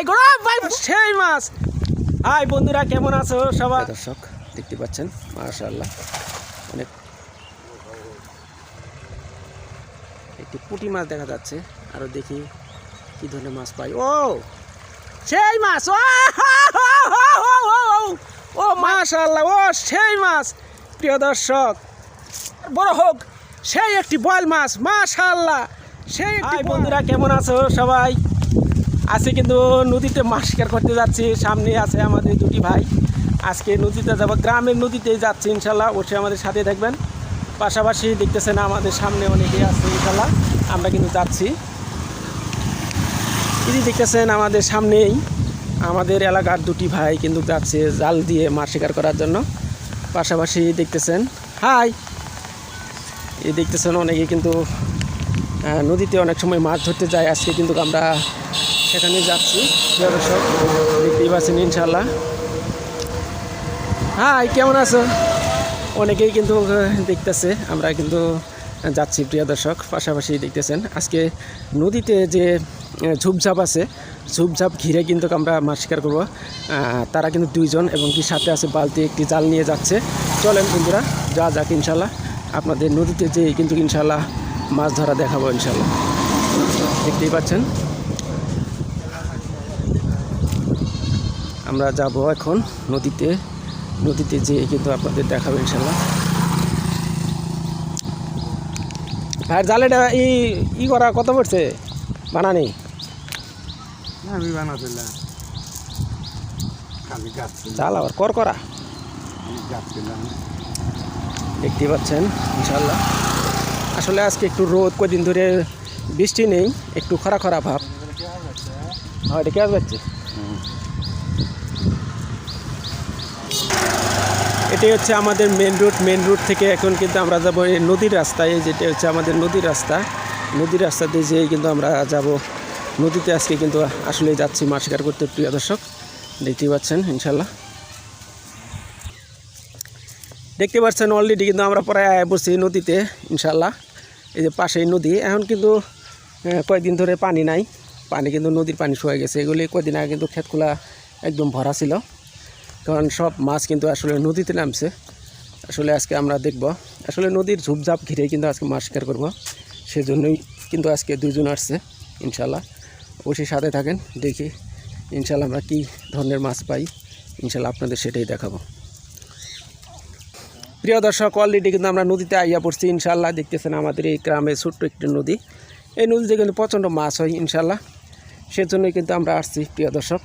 ভাই গরম ভাই। সেই মাছ। হাই বন্ধুরা কেমন আছো সবাই? দর্শক দেখতে পাচ্ছেন মাশাআল্লাহ অনেক একটি পুঁটি মাছ দেখা যাচ্ছে। আরও দেখি কি ধরনের মাছ পাই। ও সেই মাছ। ও ও মাশাআল্লাহ ও সেই মাছ। প্রিয় দর্শক বড় হোক সেই একটি বয়েল মাছ মাশাআল্লাহ সেই বন্ধুরা কেমন আছো সবাই? আজকে কিন্তু নদীতে মাছ শিকার করতে যাচ্ছি। সামনে আছে আমাদের দুটি ভাই। আজকে নদীতে যাব, গ্রামের নদীতেই যাচ্ছি ইনশাল্লাহ। অবশ্যই আমাদের সাথে থাকবেন। পাশাপাশি দেখতেছেন আমাদের সামনে অনেকেই আছে ইনশাল্লাহ। আমরা কিন্তু যাচ্ছি। যদি দেখতেছেন আমাদের সামনেই আমাদের এলাকার দুটি ভাই কিন্তু যাচ্ছে জাল দিয়ে মাছ শিকার করার জন্য। পাশাপাশি দেখতেছেন, হাই! এই দেখতেছেন অনেকে কিন্তু নদীতে অনেক সময় মাছ ধরতে যায়। আজকে কিন্তু আমরা সেখানে যাচ্ছি। দর্শক, দেখতেই পাচ্ছেন ইনশাল্লাহ হাই, কেমন আছো? অনেকেই কিন্তু দেখতেছে, আমরা কিন্তু যাচ্ছি, প্রিয় দর্শক, পাশাপাশি দেখতেছেন, আজকে নদীতে যে ঝুপঝাপ আছে, ঝুপঝাপ ঘিরে কিন্তু আমরা মাছ শিকার করব। তারা কিন্তু দুইজন এবং কি সাথে আছে বালতি, একটি জাল নিয়ে যাচ্ছে। চলেন বন্ধুরা যা যাক ইনশাল্লাহ আপনাদের নদীতে যে কিন্তু ইনশাল্লাহ মাছ ধরা দেখাবো ইনশাল্লাহ দেখতেই পাচ্ছেন আমরা যাব এখন নদীতে। নদীতে যেয়ে কিন্তু আপনাদের দেখাবো ইনশাল্লাহ ভাইয়ের জালেটা ই ই করা কত পড়ছে? বানানি আমি বানাছিলাম জাল আবার কর করা। দেখতেই পাচ্ছেন ইনশাল্লাহ আসলে আজকে একটু রোদ কদিন ধরে বৃষ্টি নেই একটু খরা খরা ভাব। হ্যাঁ এটা কে যাচ্ছে এটাই হচ্ছে আমাদের মেন রুট মেন রুট থেকে এখন কিন্তু আমরা যাব এই নদীর রাস্তায়। যেটা হচ্ছে আমাদের নদীর রাস্তা। নদীর রাস্তাতে যেয়ে কিন্তু আমরা যাব। নদীতে আজকে কিন্তু আসলে যাচ্ছি মাছ শিকার করতে, প্রিয় দর্শক। দেখতেই পাচ্ছেন ইনশাল্লাহ দেখতে পাচ্ছেন অলরেডি কিন্তু আমরা প্রায় পড়ছি নদীতে ইনশাল্লাহ এই যে পাশেই নদী, এখন কিন্তু কয়েকদিন ধরে পানি নাই। পানি কিন্তু নদীর পানি শুয়ে গেছে। এগুলি কয়েকদিন আগে কিন্তু ক্ষেতগুলা একদম ভরা ছিল। কারণ সব মাছ কিন্তু আসলে নদীতে নামছে। আসলে আজকে আমরা দেখব। আসলে নদীর ঝুপঝাপ ঘিরে কিন্তু আজকে মাছ শিকার করব। সেজন্যই কিন্তু আজকে দুজন আসছে ইনশাল্লাহ অবশ্যই সাথে থাকেন, দেখি ইনশাল্লাহ আমরা কী ধরনের মাছ পাই। ইনশাল্লাহ আপনাদের সেটাই দেখাবো। প্রিয় দর্শক অলরেডি কিন্তু আমরা নদীতে আইয়া পড়ছি ইনশাল্লাহ দেখতেছেন আমাদের এই গ্রামে ছোট্ট একটি নদী। এই নদীতে কিন্তু প্রচণ্ড মাছ হয় ইনশাল্লাহ সেজন্যই কিন্তু আমরা আসছি, প্রিয় দর্শক।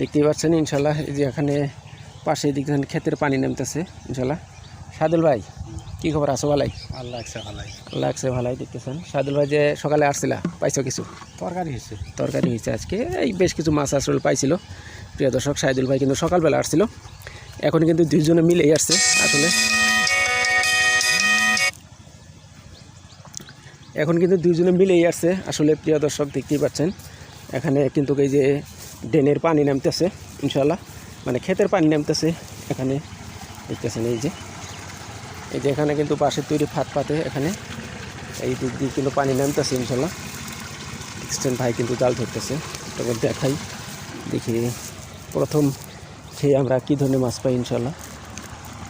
দেখতেই পাচ্ছেন ইনশাল্লাহ এই যে এখানে পাশে দেখছেন ক্ষেতের পানি নামতেছে ইনশাল্লাহ। সাদুল ভাই কি খবর? আছো ভালাই? আল্লাহ ভালাই। লাগছে ভালাই দেখতেছেন। সাদুল ভাই যে সকালে আসছিলা পাইছো কিছু? তরকারি হয়েছে। তরকারি হয়েছে আজকে এই বেশ কিছু মাছ আসল পাইছিল। প্রিয় দর্শক সাইদুল ভাই কিন্তু সকালবেলা আসছিল। এখন কিন্তু দুইজনে মিলেই আসছে আসলে। এখন কিন্তু দুইজনে মিলেই আসছে। আসলে প্রিয় দর্শক দেখতেই পাচ্ছেন এখানে কিন্তু এই যে ড্রেনের পানি নামতেছে ইনশাল্লাহ মানে ক্ষেতের পানি নামতেছে এখানে। দেখতেছেন এই যে। এই যে এখানে কিন্তু বাঁশের তৈরি ফাত পাতে এখানে। এই দিক দিয়ে কিন্তু পানি নামতেছে ইনশাল্লাহ দেখছেন ভাই কিন্তু জাল ধরতেছে। তখন দেখাই দেখি প্রথম খেয়ে আমরা কী ধরনের মাছ পাই ইনশাল্লাহ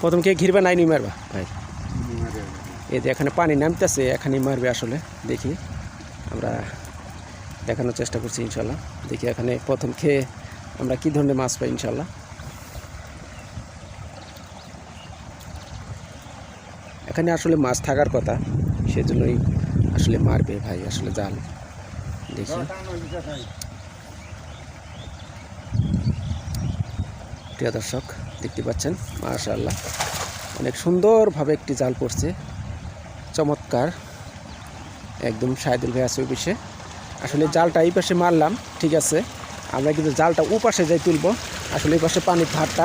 প্রথম খেয়ে ঘিরবে নাই নি মারবা ভাই? এই যে এখানে পানি নামতেছে এখানেই মারবে আসলে। দেখি আমরা দেখানোর চেষ্টা করছি ইনশাল্লাহ। দেখি এখানে প্রথম খেয়ে আমরা কী ধরনের মাছ পাই ইনশাল্লাহ। এখানে আসলে মাছ থাকার কথা, সেজন্যই আসলে মারবে ভাই, আসলে জাল। দেখি। প্রিয় দর্শক, দেখতে পাচ্ছেন, মাশাআল্লাহ। অনেক সুন্দরভাবে একটি জাল পড়ছে। চমৎকার। একদম সাইদুল ভাই আছে পাশে। আসলে জালটা এই পাশে মারলাম ঠিক আছে। আমরা কিন্তু জালটা ও পাশে যাই তুলবো। আসলে এই পাশে পানির ধারটা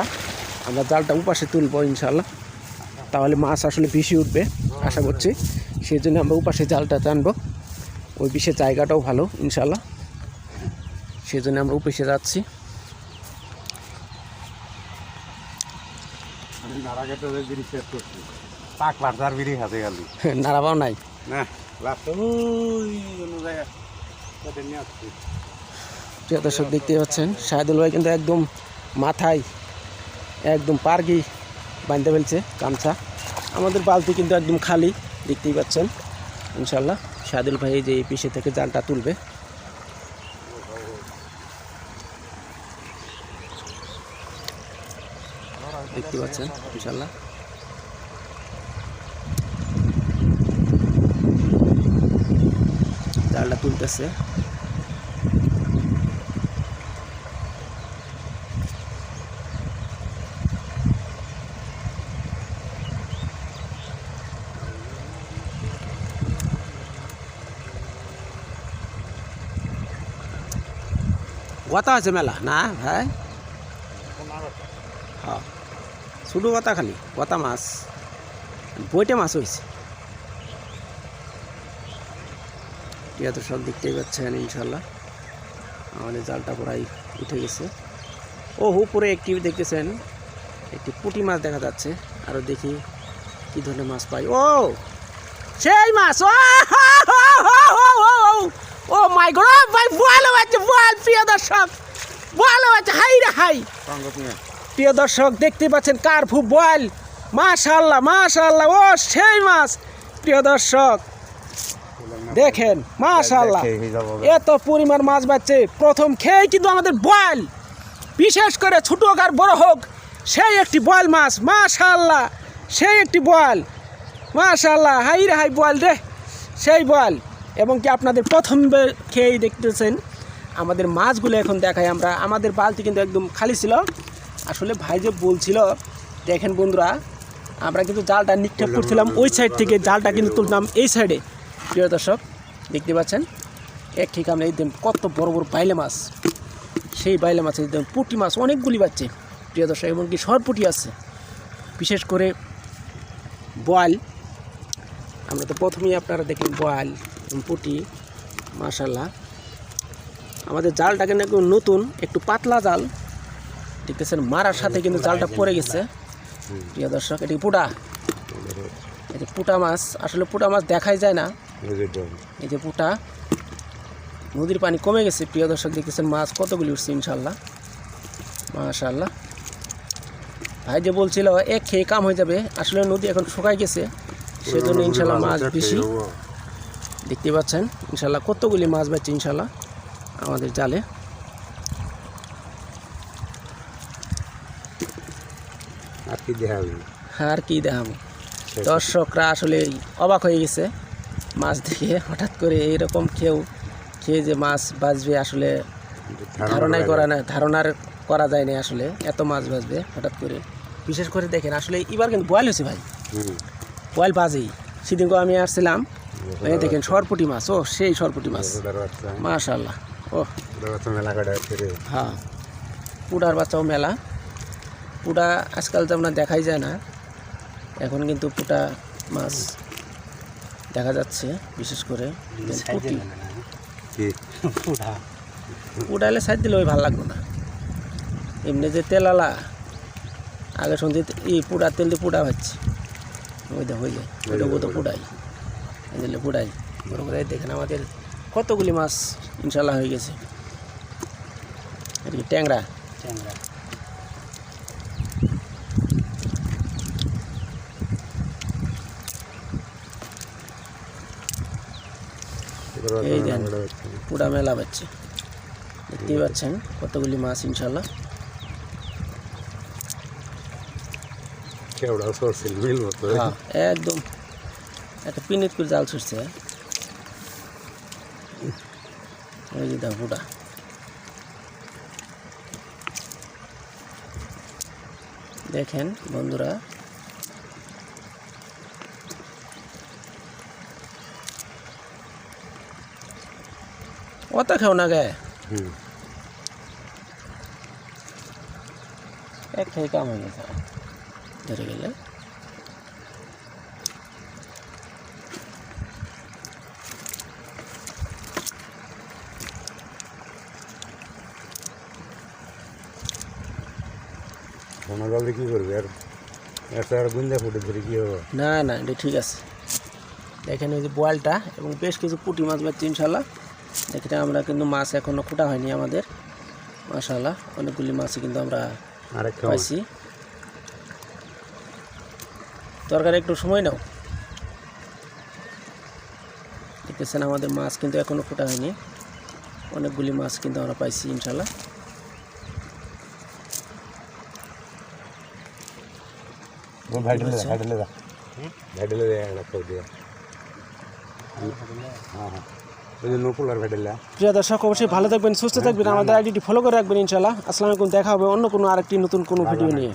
আমরা জালটা ও পাশে তুলবো ইনশাল্লাহ তাহলে মাছ আসলে বেশি উঠবে আশা করছি। সেই জন্য আমরা উপাসে জালটা টানবো। ওই বিশেষ জায়গাটাও ভালো ইনশাল্লাহ সেই জন্য আমরা উপাসে যাচ্ছি। নাড়াবাও নাই। না প্রিয় দর্শক, দেখতে পাচ্ছেন শাহিদুল ভাই কিন্তু একদম মাথায়, একদম পার্গি বাঁধতে ফেলছে গামছা। আমাদের বালতি কিন্তু একদম খালি, দেখতেই পাচ্ছেন। ইনশাল্লাহ শাহিদুল ভাই যে পিসে থেকে জালটা তুলবে। দেখতে পাচ্ছেন ইনশাল্লাহ জালটা তুলতেছে। গোতা আছে মেলা, না? ভাই হ্যাঁ। শুধু গোতা খালি, গোতা মাছ, বইটে মাছ হয়েছে এটা তো সব দেখতেই পাচ্ছেন ইনশাল্লাহ আমাদের জালটা প্রায় উঠে গেছে। ও, উপরে একটি দেখতেছেন, একটি পুঁটি মাছ দেখা যাচ্ছে। আরও দেখি কি ধরনের মাছ পাই। ও, সেই মাছ মাই গড ভাই ভালো আছে বল প্রিয় দর্শক ভালো আছে হাই রে হাই। প্রিয় দর্শক দেখতে পাচ্ছেন কারফু বয়েল মাশাল্লাহ মাশাল্লাহ ও সেই মাছ। প্রিয় দর্শক দেখেন মাশাল্লাহ এত পরিমাণ মাছ বাচ্ছে প্রথম খেয়ে কিন্তু আমাদের বয়েল। বিশেষ করে ছোট হোক আর বড় হোক সেই একটি বয়েল মাছ মাশাল্লাহ সেই একটি বয়েল। মাশাল্লাহ হাই রে হাই বয়েল রে সেই বয়েল। এবং কি আপনাদের প্রথম খেয়েই দেখতেছেন, আমাদের মাছগুলো এখন দেখাই আমরা। আমাদের বালতি কিন্তু একদম খালি ছিল। আসলে ভাই যে বলছিল, দেখেন বন্ধুরা, আমরা কিন্তু জালটা নিক্ষেপ করছিলাম ওই সাইড থেকে, জালটা কিন্তু তুলতাম এই সাইডে প্রিয় দর্শক, দেখতে পাচ্ছেন? এক ঠিক আমরা একদম কত বড় বড় বাইলে মাছ। সেই বাইলে মাছ একদম পুঁটি মাছ অনেকগুলি পাচ্ছে প্রিয় দর্শক এমনকি সরপুটি আছে। বিশেষ করে বয়াল। আমরা তো প্রথমেই আপনারা দেখলেন বয়াল। পুঁটি মাশাল্লাহ আমাদের জালটা কিন্তু নতুন, একটু পাতলা জাল। দেখতেছেন মারার সাথে কিন্তু জালটা পড়ে গেছে। প্রিয় দর্শক, এটি পুটা। এটি পুটা মাছ। আসলে পুটা মাছ দেখাই যায় না। এই যে পুটা, নদীর পানি কমে গেছে। প্রিয় দর্শক, দেখতেছেন মাছ কতগুলি উঠছে ইনশাল্লাহ মাশাল্লাহ ভাই যে বলছিল এক খেয়ে কাম হয়ে যাবে। আসলে নদী এখন শুকাই গেছে। সেজন্য ইনশাল্লাহ মাছ বেশি। দেখতে পাচ্ছেন ইনশাল্লাহ কতগুলি মাছ বাচ্ছে ইনশাল্লাহ আমাদের জালে। আর কি দেখাবি? আর কি দেখাবো? দর্শকরা আসলে অবাক হয়ে গেছে মাছ দেখে হঠাৎ করে এইরকম কেউ খেয়ে যে মাছ বাঁচবে আসলে ধারণাই করা না। ধারণার করা যায় না আসলে এত মাছ বাঁচবে হঠাৎ করে। বিশেষ করে দেখেন আসলে এবার কিন্তু বয়েল হয়েছে ভাই। বয়েল বাজেই। সেদিনকে আমি আসছিলাম এই দেখেন সরপুটি মাছ ও সেই সরপুটি মাছ। মাশাল্লাহ ও। হ্যাঁ পুডার বাচ্চাও মেলা। পুডা আজকাল তো আমরা দেখাই যায় না এখন কিন্তু পুটা মাছ দেখা যাচ্ছে বিশেষ করে কি? এলে সাইড দিলে ওই ভালো লাগবে না। এমনি যে তেলালা আগে শুনছি ই পুডা তেল দিয়ে পুডা ভাজছে। ওই দেখ ওই যে ওইটা পুডাই। দিলে পুডাই বড় করে দেখেন আমাদের কতগুলি মাছ ইনশাল্লাহ হয়ে গেছে। এটা কি ট্যাংরা। এই দেন পুরা মেলা পাচ্ছে দেখতেই পাচ্ছেন কতগুলি মাছ ইনশাল্লাহ হ্যাঁ একদম। একটা পিনিট করে জাল ছুটছে। ওই যে দাও পুরা দেখেন বন্ধুরা। অত খেও না গে। হুম। এক খেয়ে কাম হয়ে গেছে। ধরে গেলে। জলে কি করবি? আর একটা আর গুঞ্জা ফুটে ধরে কি হবে? না না এটা ঠিক আছে। দেখেন এই যে বোয়ালটা এবং বেশ কিছু পুঁটি মাছ পাচ্ছি ইনশাল্লাহ দেখেন আমরা কিন্তু মাছ এখনও কুটা হয়নি আমাদের। মাশাআল্লাহ অনেকগুলি মাছই কিন্তু আমরা পাইছি। তরকারি একটু সময় নাও। দেখতেছেন আমাদের মাছ কিন্তু এখনও ফোটা হয়নি। অনেকগুলি মাছ কিন্তু আমরা পাইছি ইনশাল্লাহ দে দে দে একটা দিয়ে হ্যাঁ হ্যাঁ প্রিয় দর্শক অবশ্যই ভালো থাকবেন সুস্থ থাকবেন আমাদের আইডিটি ফলো করে রাখবেন ইনশাল্লাহ আসসালামাইকুম দেখা হবে অন্য কোনো আরেকটি নতুন কোনো ভিডিও নিয়ে।